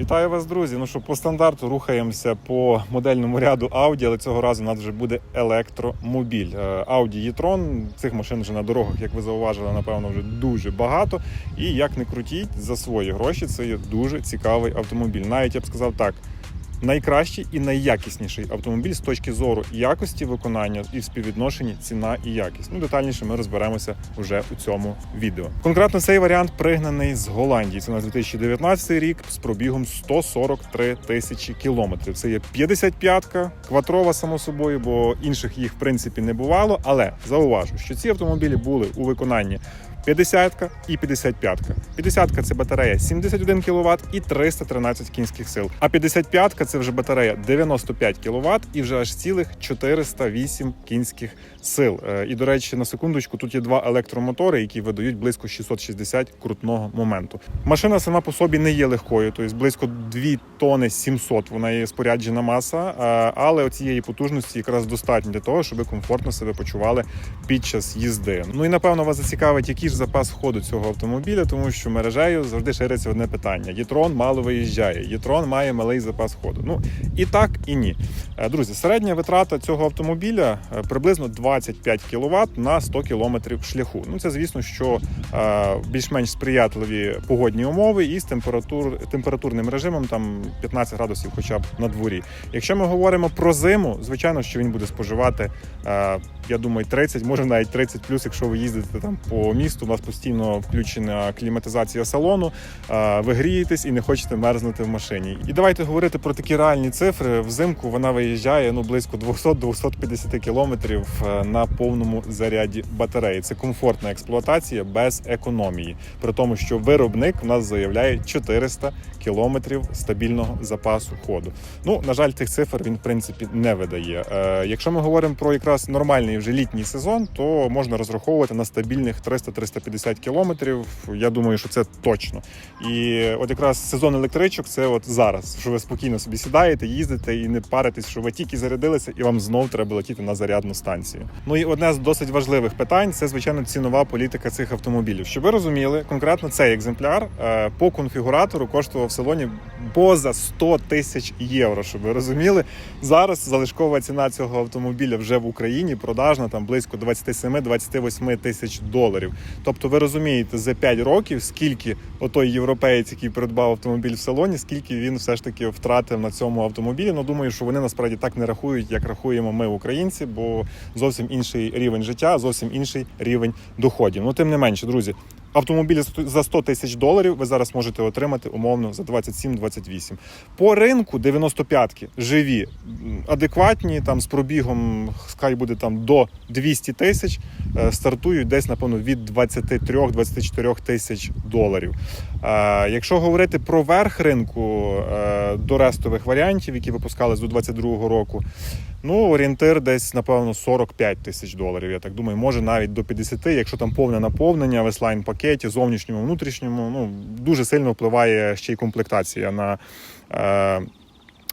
Вітаю вас, друзі. Ну що по стандарту рухаємося по модельному ряду Audi, але цього разу у нас вже буде електромобіль. Е, Audi e-tron. Цих машин вже на дорогах, як ви зауважили, напевно, вже дуже багато. І як не крутіть за свої гроші, це є дуже цікавий автомобіль. Навіть я б сказав так. Найкращий і найякісніший автомобіль з точки зору якості виконання і в співвідношенні ціна і якість. Ну детальніше ми розберемося вже у цьому відео. Конкретно цей варіант пригнаний з Голландії. Це на 2019 рік з пробігом 143 тисячі кілометрів. Це є 55-ка, кватрова, само собою, бо інших їх в принципі не бувало. Але зауважу, що ці автомобілі були у виконанні 50-ка і 55-ка. 50-ка – це батарея 71 кВт і 313 кінських сил. А 55-ка – це вже батарея 95 кВт і вже аж цілих 408 кінських сил. Е, І, до речі, на секундочку, тут є два електромотори, які видають близько 660 крутного моменту. Машина сама по собі не є легкою, тобто близько 2 тони 700 вона є споряджена маса, е, але цієї потужності якраз достатньо для того, щоб комфортно себе почували під час їзди. Ну і напевно вас зацікавить, який ж запас ходу цього автомобіля, тому що мережею завжди шириться одне питання: Єтрон мало виїжджає, Єтрон має малий запас ходу. Ну і так, і ні. Е, Друзі, середня витрата цього автомобіля е, приблизно 25 кВт на 100 км шляху. Ну це звісно, що е, більш-менш сприятливі погодні умови і з температур температурним режимом там 15 градусів, хоча б на дворі. Якщо ми говоримо про зиму, звичайно, що він буде споживати. Я думаю, 30, може навіть 30 плюс, якщо ви їздите там по місту, у вас постійно включена кліматизація салону, е, ви грієтесь і не хочете мерзнути в машині. І давайте говорити про такі реальні цифри. Взимку вона виїжджає ну близько 200-250 кілометрів е, на повному заряді батареї. Це комфортна експлуатація без економії. При тому, що виробник у нас заявляє 400 кілометрів стабільного запасу ходу. Ну на жаль, тих цифр він в принципі не видає. Е, якщо ми говоримо про якраз нормальний вже літній сезон, то можна розраховувати на стабільних 300-350 кілометрів. Я думаю, що це точно. І от якраз сезон електричок це от зараз, що ви спокійно собі сідаєте, їздите і не паритесь, що ви тільки зарядилися, і вам знов треба летіти на зарядну станцію. Ну і одне з досить важливих питань це звичайно цінова політика цих автомобілів. Щоб ви розуміли, конкретно цей екземпляр е, по конфігуратору коштував в салоні поза 100 тисяч євро. Щоб ви розуміли, зараз залишкова ціна цього автомобіля вже в Україні продажна там близько 27-28 тисяч доларів. Тобто, ви розумієте, за 5 років скільки отой європеєць, який придбав автомобіль в салоні, скільки він все ж таки втратив на цьому автомобілі. Ну думаю, що вони насправді так не рахують, як рахуємо ми, українці, бо зовсім інший рівень життя, зовсім інший рівень доходів. Ну тим не менше, друзі. Автомобілі за 100 тисяч доларів ви зараз можете отримати умовно за 27-28. По ринку 95-ки живі, адекватні, там з пробігом хай буде там до 200 тисяч, е, стартують десь, напевно, від 23-24 тисяч доларів. Е, Якщо говорити про верх ринку е, до рестових варіантів, які випускались до 22-го року, ну орієнтир десь, напевно, 45 тисяч доларів. Я так думаю, може навіть до 50, якщо там повне наповнення веслайн пакеті, зовнішньому, внутрішньому, ну дуже сильно впливає ще й комплектація на.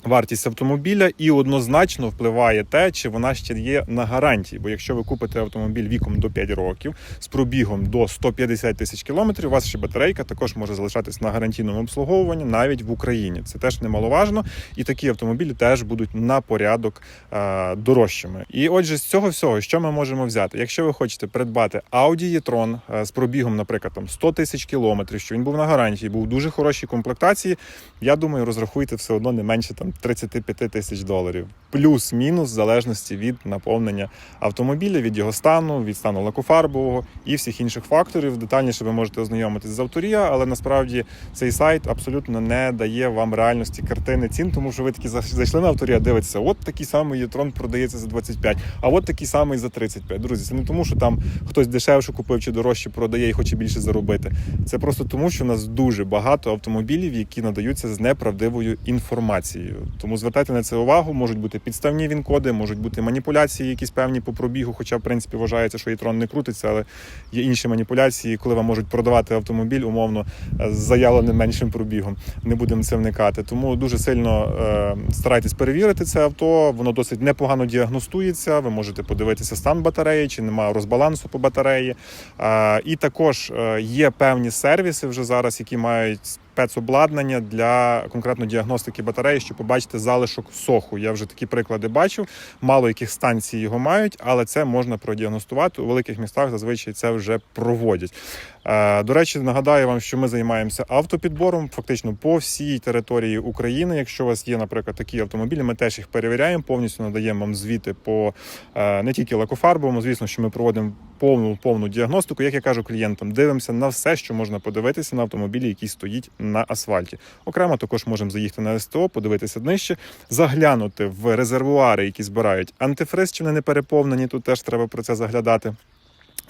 Вартість автомобіля і однозначно впливає те, чи вона ще є на гарантії. Бо якщо ви купите автомобіль віком до 5 років з пробігом до 150 тисяч кілометрів, у вас ще батарейка також може залишатись на гарантійному обслуговуванні навіть в Україні. Це теж немаловажно, і такі автомобілі теж будуть на порядок е, дорожчими. І отже, з цього всього, що ми можемо взяти? Якщо ви хочете придбати Audi e-tron е, з пробігом, наприклад, там 100 тисяч кілометрів, що він був на гарантії, був дуже хорошій комплектації. Я думаю, розрахуйте все одно не менше там 35 тисяч доларів, плюс-мінус в залежності від наповнення автомобіля, від його стану, від стану лакофарбового і всіх інших факторів. Детальніше ви можете ознайомитись з авторія, але насправді цей сайт абсолютно не дає вам реальності картини цін, тому що ви такі зайшли на авторія, дивитеся, от такий самий Єтрон продається за 25, а от такий самий за 35. Друзі, це не тому, що там хтось дешевше купив чи дорожче продає і хоче більше заробити. Це просто тому, що у нас дуже багато автомобілів, які надаються з неправдивою інформацією. Тому звертайте на це увагу. Можуть бути підставні він-коди, можуть бути маніпуляції, якісь певні по пробігу. Хоча, в принципі, вважається, що Єтрон не крутиться, але є інші маніпуляції, коли вам можуть продавати автомобіль умовно е, з заявленим меншим пробігом. Не будемо це вникати. Тому дуже сильно е, старайтесь перевірити це авто. Воно досить непогано діагностується. Ви можете подивитися стан батареї, чи немає розбалансу по батареї. Е, і також е, є певні сервіси вже зараз, які мають спецобладнання для конкретно діагностики батареї, щоб побачити залишок соху. Я вже такі приклади бачив. Мало яких станцій його мають, але це можна продіагностувати. У великих містах зазвичай це вже проводять. Е, До речі, нагадаю вам, що ми займаємося автопідбором фактично по всій території України. Якщо у вас є, наприклад, такі автомобілі, ми теж їх перевіряємо, повністю надаємо вам звіти по е, не тільки лакофарбовому. Звісно, що ми проводимо повну повну діагностику. Як я кажу клієнтам, дивимося на все, що можна подивитися на автомобілі, який стоїть на асфальті. Окремо також можемо заїхати на СТО, подивитися нижче, заглянути в резервуари, які збирають антифриз, чи вони не переповнені. Тут теж треба про це заглядати.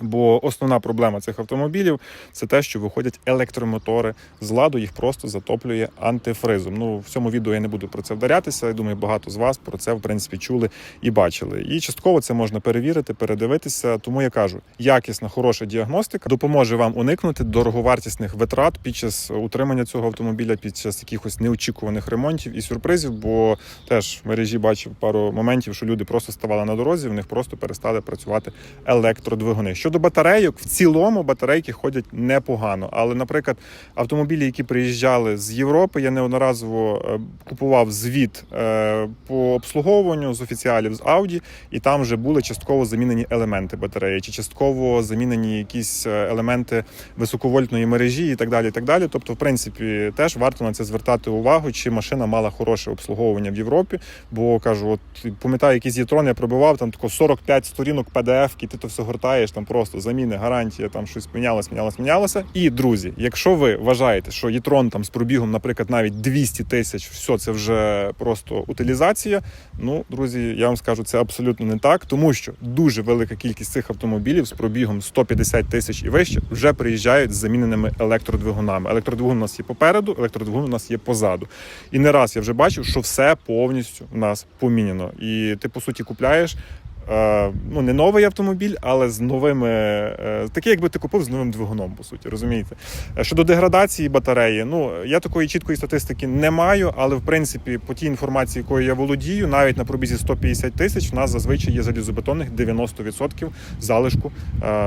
Бо основна проблема цих автомобілів це те, що виходять електромотори з ладу, їх просто затоплює антифризом. Ну в цьому відео я не буду про це вдарятися. Я думаю, багато з вас про це в принципі чули і бачили. І частково це можна перевірити, передивитися. Тому я кажу, якісна, хороша діагностика допоможе вам уникнути дороговартісних витрат під час утримання цього автомобіля, під час якихось неочікуваних ремонтів і сюрпризів. Бо теж в мережі бачив пару моментів, що люди просто ставали на дорозі, в них просто перестали працювати електродвигуни. Щодо батарейок, в цілому батарейки ходять непогано. Але, наприклад, автомобілі, які приїжджали з Європи, я неодноразово е, купував звіт е, по обслуговуванню з офіціалів з Audi, і там вже були частково замінені елементи батареї, чи частково замінені якісь е, елементи високовольтної мережі і так далі. І так далі. Тобто, в принципі, теж варто на це звертати увагу, чи машина мала хороше обслуговування в Європі. Бо кажу, от пам'ятаю, якийсь єтрон я пробивав, там тако 45 сторінок PDF, і ти то все гортаєш, там просто заміни, гарантія, там щось мінялось, мінялось, мінялося. І друзі, якщо ви вважаєте, що єтрон там з пробігом, наприклад, навіть 200 тисяч, все це вже просто утилізація. Ну, друзі, я вам скажу, це абсолютно не так, тому що дуже велика кількість цих автомобілів з пробігом 150 тисяч і вище вже приїжджають з заміненими електродвигунами. Електродвигун у нас є попереду, електродвигун у нас є позаду. І не раз я вже бачив, що все повністю у нас поміняно. І ти по суті купляєш. Е, Ну, не новий автомобіль, але з новими, е, такий, якби ти купив з новим двигуном, по суті, розумієте? Е, Щодо деградації батареї, ну я такої чіткої статистики не маю, але в принципі, по тій інформації, якою я володію, навіть на пробізі 150 тисяч, в нас зазвичай є залізобетонних 90% залишку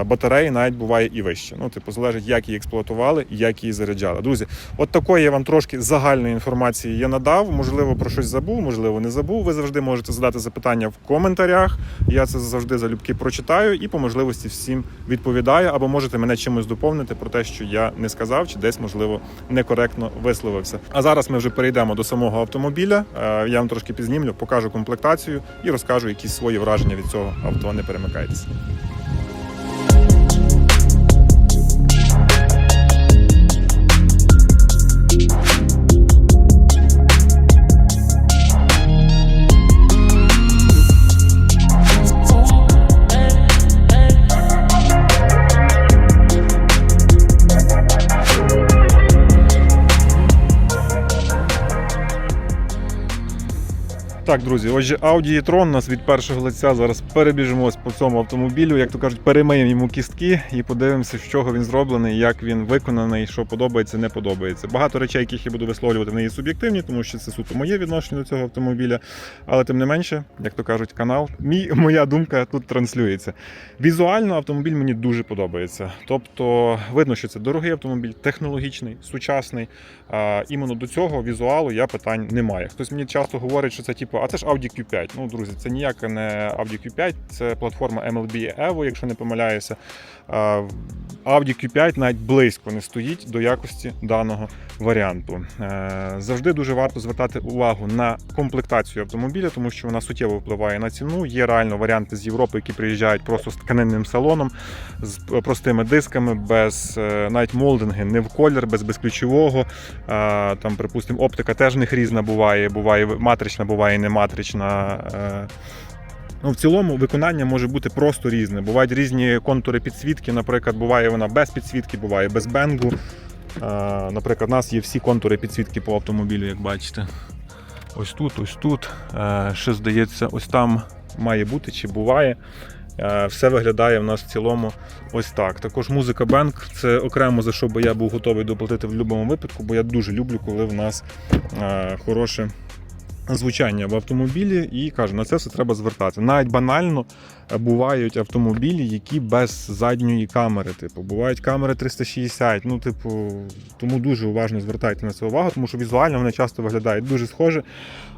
батареї, навіть буває і вище. Ну, типу, залежить, як її експлуатували, як її заряджали. Друзі, от такої я вам трошки загальної інформації я надав. Можливо, про щось забув, можливо, не забув. Ви завжди можете задати запитання в коментарях. Я це завжди залюбки прочитаю і по можливості всім відповідаю. Або можете мене чимось доповнити про те, що я не сказав, чи десь можливо некоректно висловився. А зараз ми вже перейдемо до самого автомобіля. Е, Я вам трошки пізнімлю, покажу комплектацію і розкажу якісь свої враження від цього авто. Не перемикайтеся. Так, друзі, отже, Audi e-tron нас від першого лиця. Зараз перебіжимось по цьому автомобілю. Як то кажуть, перемиємо йому кістки і подивимося, з чого він зроблений, як він виконаний, що подобається, не подобається. Багато речей, яких я буду висловлювати, вони є суб'єктивні, тому що це суто моє відношення до цього автомобіля. Але тим не менше, як то кажуть, канал, мій, моя думка тут транслюється. Візуально автомобіль мені дуже подобається. Тобто, видно, що це дорогий автомобіль, технологічний, сучасний. А, іменно до цього візуалу я питань не маю. Хтось мені часто говорить, що це типу, а це ж Audi Q5. Ну, друзі, це ніяка не Audi Q5, це платформа MLB Evo, якщо не помиляюся. Audi Q5 навіть близько не стоїть до якості даного варіанту. Е, Завжди дуже варто звертати увагу на комплектацію автомобіля, тому що вона суттєво впливає на ціну. Є реально варіанти з Європи, які приїжджають просто з тканинним салоном, з простими дисками, без е, навіть молдинги, не в колір, без безключового. Там, припустимо, оптика теж в них різна буває. Буває матрична, буває не матрична. Е, Ну, в цілому виконання може бути просто різне. Бувають різні контури підсвітки. Наприклад, буває вона без підсвітки, буває без бенгу. Е, Наприклад, у нас є всі контури підсвітки по автомобілю, як бачите. Ось тут, ось тут. Е, Ще здається, ось там має бути чи буває. Е, Все виглядає в нас в цілому ось так. Також музика Бенк це окремо за що би я був готовий доплатити в будь-якому випадку, бо я дуже люблю, коли в нас хороше звучання в автомобілі, і кажу, на це все треба звертатися. Навіть банально бувають автомобілі, які без задньої камери. Типу, бувають камери 360. Ну, типу, тому дуже уважно звертайте на це увагу, тому що візуально вони часто виглядають дуже схоже.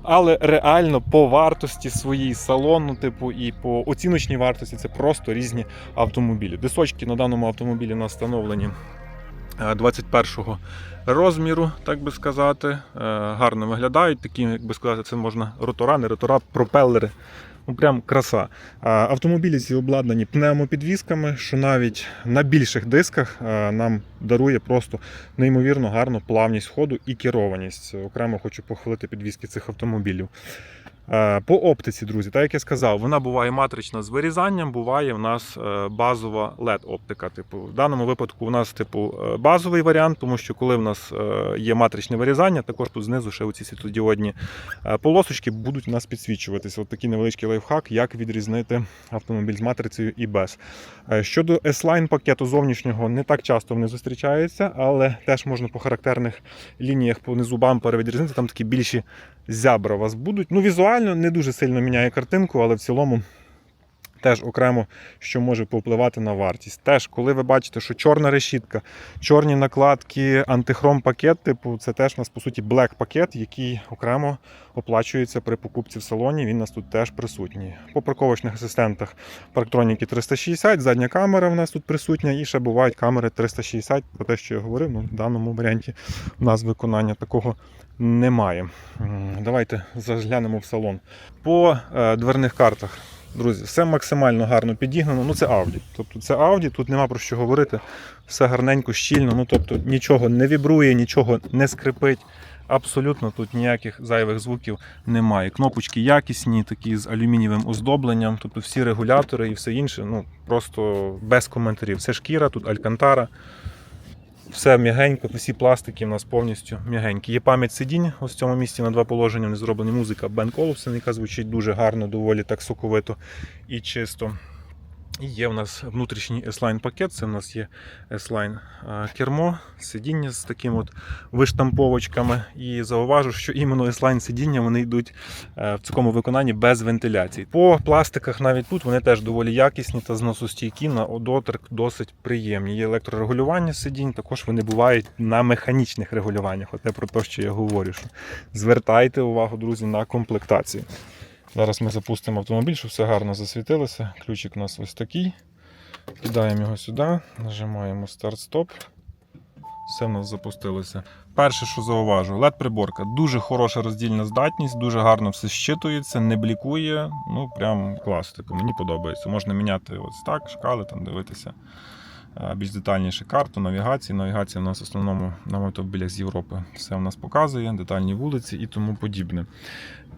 Але реально по вартості своїй салону, типу, і по оціночній вартості це просто різні автомобілі. Дисочки на даному автомобілі у нас встановлені е, 21-го розміру, так би сказати. Е, Гарно виглядають. Такі, як би сказати, це можна ротора, не ротора, пропелери. Ну, прям краса. Автомобілі ці обладнані пневмопідвісками, що навіть на більших дисках е, нам дарує просто неймовірно гарну плавність ходу і керованість. Окремо хочу похвалити підвіски цих автомобілів. Е, По оптиці, друзі, так як я сказав, вона буває матрична з вирізанням, буває в нас е, базова LED-оптика. Типу, в даному випадку у нас типу е, базовий варіант, тому що коли в нас є матричне вирізання, також тут знизу ще оці світлодіодні полосочки будуть у нас підсвічуватися. От такий невеличкий лайфхак, як відрізнити автомобіль з матрицею і без. Щодо S-Line пакету зовнішнього, не так часто вони зустрічаються, але теж можна по характерних лініях понизу бампера відрізнити. Там такі більші зябра у вас будуть. Ну, візуально не дуже сильно міняє картинку, але в цілому. Теж окремо, що може повпливати на вартість. Теж, коли ви бачите, що чорна решітка, чорні накладки, антихром пакет, типу, це теж у нас по суті блек пакет, який окремо оплачується при покупці в салоні. Він у нас тут теж присутній. По парковочних асистентах парктроніки 360, задня камера в нас тут присутня, і ще бувають камери 360, про те, що я говорив. Ну, в даному варіанті у нас виконання такого немає. Давайте заглянемо в салон. По е, дверних картах. Друзі, все максимально гарно підігнано. Ну це Audi. Тобто це Audi, тут нема про що говорити. Все гарненько, щільно. Ну тобто нічого не вібрує, нічого не скрипить. Абсолютно тут ніяких зайвих звуків немає. Кнопочки якісні, такі з алюмінієвим оздобленням. Тобто всі регулятори і все інше. Ну просто без коментарів. Це шкіра, тут алькантара. Все м'ягенько, всі пластики в нас повністю м'ягенькі. Є пам'ять сидінь. Ось в цьому місці на два положення не зроблена музика Бен Коловсен, яка звучить дуже гарно, доволі так соковито і чисто. І є в нас внутрішній S-Line пакет, це в нас є S-Line кермо, сидіння з таким от виштамповочками. І зауважу, що іменно S-Line сидіння вони йдуть е, в такому виконанні без вентиляції. По пластиках навіть тут вони теж доволі якісні та зносостійкі, на доторк досить приємні. Є електрорегулювання сидінь, також вони бувають на механічних регулюваннях. Оте про те, що я говорю. Що звертайте увагу, друзі, на комплектацію. Зараз ми запустимо автомобіль, щоб все гарно засвітилося. Ключик у нас ось такий. Кидаємо його сюди, нажимаємо старт-стоп. Все в нас запустилося. Перше, що зауважу, led приборка дуже хороша роздільна здатність, дуже гарно все щитується, не блікує. Ну, прям клас. Типу, мені подобається. Можна міняти ось так, шкали, там дивитися більш детальніше карту, навігації. Навігація у нас в основному на автомобілях з Європи все в нас показує, детальні вулиці і тому подібне.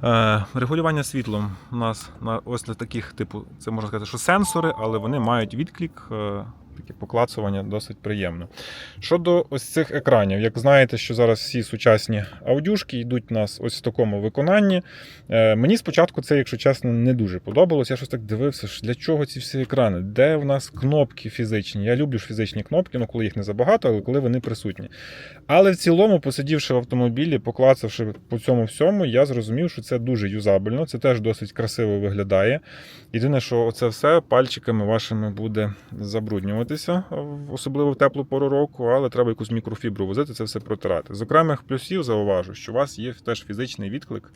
Е, Регулювання світлом у нас на ось на таких, типу, це можна сказати, що сенсори, але вони мають відклик. Таке поклацування досить приємно. Щодо ось цих екранів, як знаєте, що зараз всі сучасні аудюшки йдуть у нас ось в такому виконанні. Е, мені спочатку це, якщо чесно, не дуже подобалось. Я щось так дивився, для чого ці всі екрани? Де в нас кнопки фізичні? Я люблю ж фізичні кнопки, ну коли їх не забагато, але коли вони присутні. Але в цілому, посидівши в автомобілі, поклацавши по цьому всьому, я зрозумів, що це дуже юзабельно, це теж досить красиво виглядає. Єдине, що це все пальчиками вашими буде забруднюватися, особливо в теплу пору року, але треба якусь мікрофібру возити, це все протирати. З окремих плюсів зауважу, що у вас є теж фізичний відклик,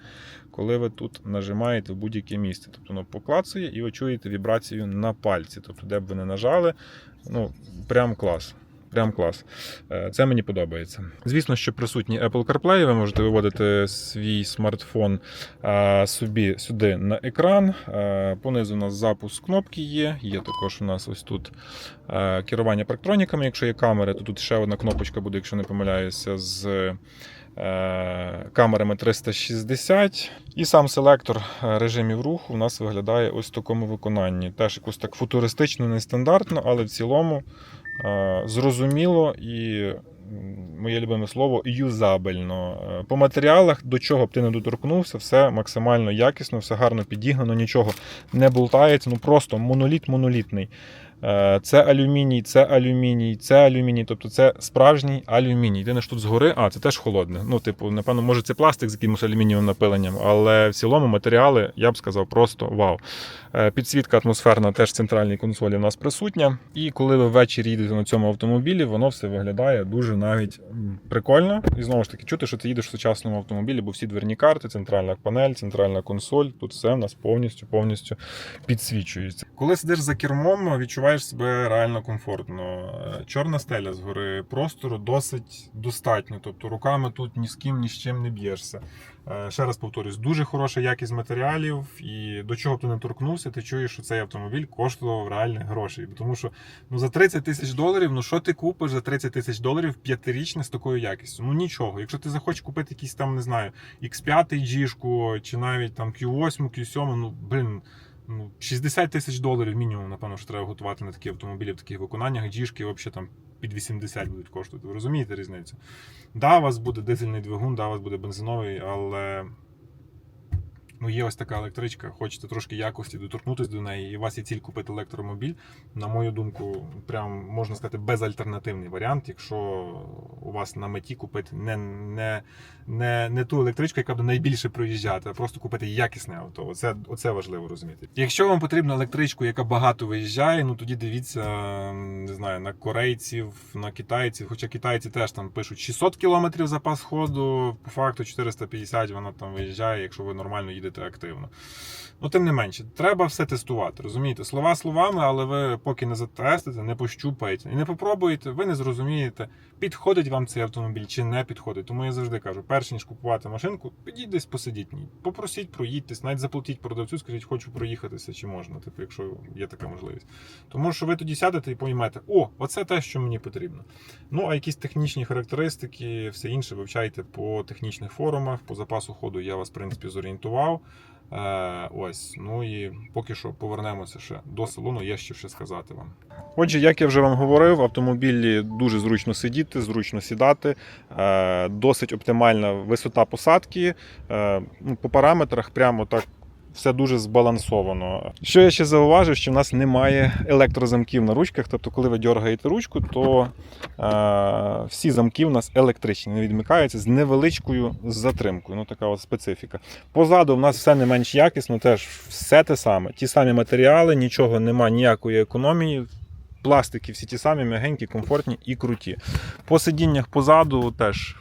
коли ви тут нажимаєте в будь-яке місце. Тобто воно поклацує і ви чуєте вібрацію на пальці. Тобто, де б ви не нажали, ну прям клас. Прям клас. Е, Це мені подобається. Звісно, що присутній Apple CarPlay, ви можете виводити свій смартфон е, собі сюди на екран. Е, Понизу у нас запуск кнопки є. Є також у нас ось тут керування парктроніками. Якщо є камери, то тут ще одна кнопочка буде, якщо не помиляюся, з камерами 360. І сам селектор режимів руху у нас виглядає ось в такому виконанні. Теж якось так футуристично, нестандартно, але в цілому зрозуміло і. Моє любиме слово юзабельно. Е, По матеріалах, до чого б ти не доторкнувся, все максимально якісно, все гарно підігнано, нічого не болтається. Ну просто моноліт монолітний. Е, Це алюміній, це алюміній, це алюміній. Тобто це справжній алюміній. Єдине, що тут згори, а це теж холодне. Ну, типу, напевно, може це пластик з якимось алюмінієвим напиленням, але в цілому матеріали, я б сказав, просто вау. Е, Підсвітка атмосферна теж в центральній консолі в нас присутня. І коли ви ввечері їдете на цьому автомобілі, воно все виглядає дуже навіть прикольно. І знову ж таки, чути, що ти їдеш в сучасному автомобілі, бо всі дверні карти, центральна панель, центральна консоль. Тут все в нас повністю повністю підсвічується. Коли сидиш за кермом, відчуваєш себе реально комфортно. Е, Чорна стеля згори, простору досить достатньо. Тобто руками тут ні з ким, ні з чим не б'єшся. Е, Ще раз повторюсь, дуже хороша якість матеріалів, і до чого б ти не торкнувся, ти чуєш, що цей автомобіль коштував реальних грошей. Тому що ну за 30 тисяч доларів, ну що ти купиш за 30 тисяч доларів п'ятирічне з такою якістю? Ну нічого. Якщо ти захочеш купити якийсь там, не знаю, X5 G, чи навіть там Q8, Q7, ну блин. Ну, 60 тисяч доларів мінімум, напевно, що треба готувати на такі автомобілі в таких виконаннях. Джішки взагалі там під 80 будуть коштувати. Ви розумієте різницю? Да, у вас буде дизельний двигун, да, у вас буде бензиновий, але ну, є ось така електричка, хочете трошки якості доторкнутися до неї, і у вас є ціль купити електромобіль. На мою думку, прям можна сказати, безальтернативний варіант, якщо у вас на меті купити не, не, не, не ту електричку, яка буде найбільше проїжджати, а просто купити якісне авто. Оце, оце важливо розуміти. Якщо вам потрібна електричку, яка багато виїжджає, ну тоді дивіться не знаю, на корейців, на китайців. Хоча китайці теж там пишуть 600 км запас ходу, по факту 450 вона там виїжджає, якщо ви нормально їдете активно. Ну, тим не менше, треба все тестувати. Розумієте, слова словами, але ви поки не затестите, не пощупаєте і не попробуєте, ви не зрозумієте, підходить вам цей автомобіль чи не підходить. Тому я завжди кажу, перш ніж купувати машинку, підіть десь посидіть ній. Попросіть, проїдьтесь, навіть заплатіть продавцю, скажіть, хочу проїхатися чи можна, типу, якщо є така можливість. Тому що ви тоді сядете і поймете, о, оце те, що мені потрібно. Ну, а якісь технічні характеристики, все інше вивчайте по технічних форумах, по запасу ходу я вас, в принципі, зорієнтував. Е, ось, ну і поки що повернемося ще до салону, є ще що сказати вам. Отже, як я вже вам говорив, в автомобілі дуже зручно сидіти, зручно сідати, е, досить оптимальна висота посадки. Е, ну, По параметрах прямо так. Все дуже збалансовано. Що я ще зауважив, що в нас немає електрозамків на ручках. Тобто, коли ви дергаєте ручку, то е, всі замки в нас електричні, не відмикаються з невеличкою затримкою. Ну така от специфіка. Позаду в нас все не менш якісно, теж все те саме. Ті самі матеріали, нічого немає, ніякої економії. Пластики всі ті самі, м'ягенькі, комфортні і круті. По сидіннях позаду теж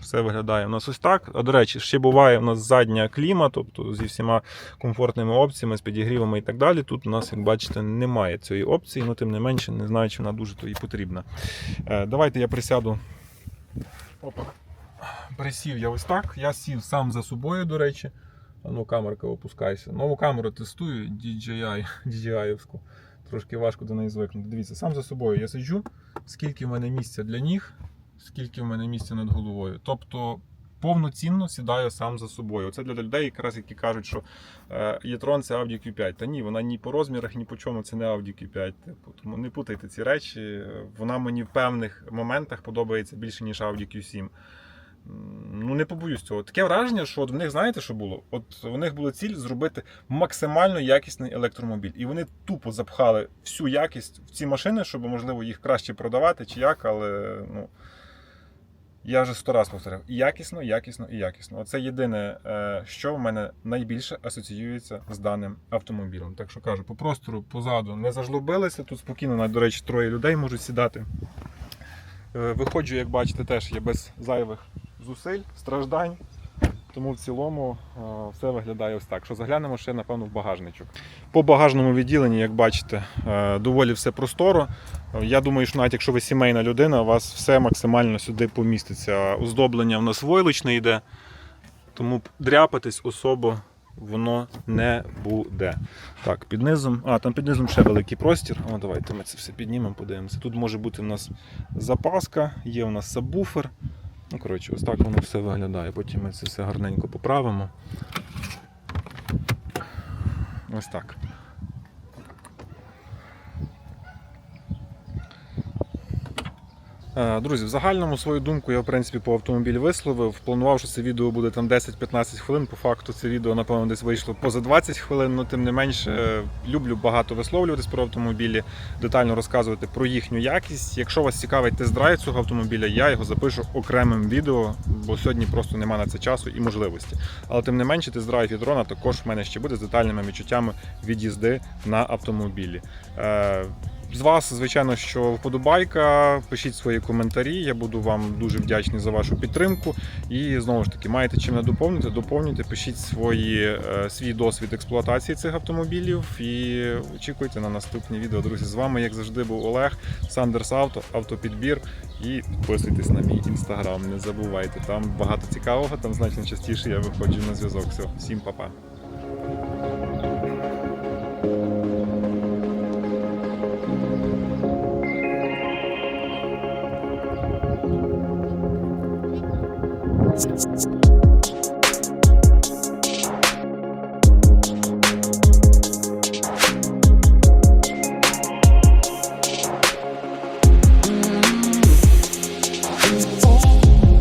все виглядає у нас ось так. А до речі, ще буває у нас задня кліма, тобто зі всіма комфортними опціями, з підігрівами і так далі. Тут у нас, як бачите, немає цієї опції, але тим не менше, не знаю, чи вона дуже то і потрібна. Е, Давайте я присяду. Опа. Присів я ось так. Я сів сам за собою, до речі. А ну, камерка опускайся. Нову камеру тестую, DJI, DJI-овську. Трошки важко до неї звикнути. Дивіться, сам за собою я сиджу, скільки в мене місця для ніг, скільки в мене місця над головою. Тобто повноцінно сідаю сам за собою. Це для людей, якраз які кажуть, що е, e-tron це Audi Q5. Та ні, вона ні по розмірах, ні по чому це не Audi Q5. Типу, тому не путайте ці речі. Вона мені в певних моментах подобається більше, ніж Audi Q7. Ну, не побоюсь цього. Таке враження, що от в них, знаєте, що було? От у них була ціль зробити максимально якісний електромобіль. І вони тупо запхали всю якість в ці машини, щоб, можливо, їх краще продавати чи як, але ну. Я вже сто раз повторив: якісно, якісно і якісно. Оце єдине, е, що в мене найбільше асоціюється з даним автомобілем. Так що кажу, по простору позаду не зажлобилися. Тут спокійно, до речі, троє людей можуть сідати. Е, Виходжу, як бачите, теж є без зайвих зусиль, страждань. Тому в цілому е, все виглядає ось так. Що заглянемо ще, напевно, в багажничок. По багажному відділенні, як бачите, е, доволі все просторо. Я думаю, що навіть якщо ви сімейна людина, у вас все максимально сюди поміститься. Оздоблення в нас войлочне йде, тому дряпатись особо воно не буде. Так, під низом. А, там під низом ще великий простір. О, давайте ми це все піднімемо, подивимося. Тут може бути у нас запаска, є у нас сабвуфер. Ну, коротше, ось так воно все виглядає. Потім ми це все гарненько поправимо. Ось так. Друзі, в загальному свою думку я в принципі по автомобілю висловив. Планував, що це відео буде там 10-15 хвилин. По факту це відео, напевно, десь вийшло поза 20 хвилин. Ну тим не менше, е, люблю багато висловлюватись про автомобілі, детально розказувати про їхню якість. Якщо вас цікавить тест-драйв цього автомобіля, я його запишу окремим відео, бо сьогодні просто нема на це часу і можливості. Але тим не менше, тест-драйв Ітрона також в мене ще буде з детальними відчуттями від їзди на автомобілі. З вас, звичайно, що вподобайка, пишіть свої коментарі. Я буду вам дуже вдячний за вашу підтримку. І знову ж таки, маєте чим не доповнити, доповнюйте, пишіть свої, е, свій досвід експлуатації цих автомобілів і очікуйте на наступні відео. Друзі, з вами, як завжди, був Олег, Сандерс Авто, автопідбір. І підписуйтесь на мій інстаграм. Не забувайте, там багато цікавого, там значно частіше я виходжу на зв'язок. Все, всім па-па.